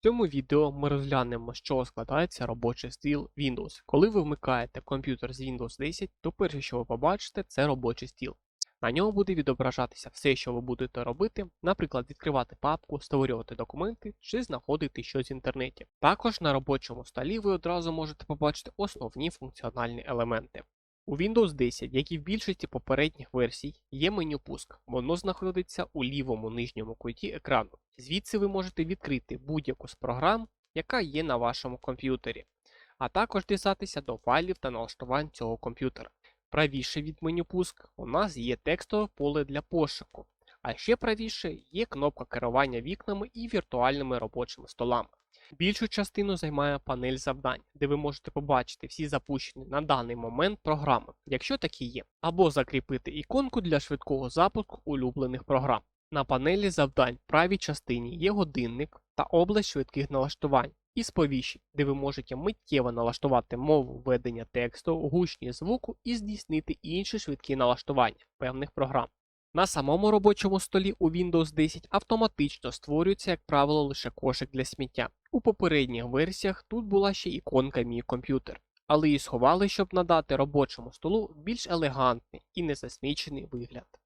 В цьому відео ми розглянемо, з чого складається робочий стіл Windows. Коли ви вмикаєте комп'ютер з Windows 10, то перше, що ви побачите, це робочий стіл. На ньому буде відображатися все, що ви будете робити, наприклад, відкривати папку, створювати документи чи знаходити щось в інтернеті. Також на робочому столі ви одразу можете побачити основні функціональні елементи. У Windows 10, як і в більшості попередніх версій, є меню пуск. Воно знаходиться у лівому нижньому куті екрану. Звідси ви можете відкрити будь-яку з програм, яка є на вашому комп'ютері, а також дістатися до файлів та налаштувань цього комп'ютера. Правіше від меню пуск у нас є текстове поле для пошуку, а ще правіше є кнопка керування вікнами і віртуальними робочими столами. Більшу частину займає панель завдань, де ви можете побачити всі запущені на даний момент програми, якщо такі є, або закріпити іконку для швидкого запуску улюблених програм. На панелі завдань в правій частині є годинник та область швидких налаштувань і сповіщень, де ви можете миттєво налаштувати мову ведення тексту, гучність звуку і здійснити інші швидкі налаштування певних програм. На самому робочому столі у Windows 10 автоматично створюється, як правило, лише кошик для сміття. У попередніх версіях тут була ще іконка Мій комп'ютер, але її сховали, щоб надати робочому столу більш елегантний і незасмічений вигляд.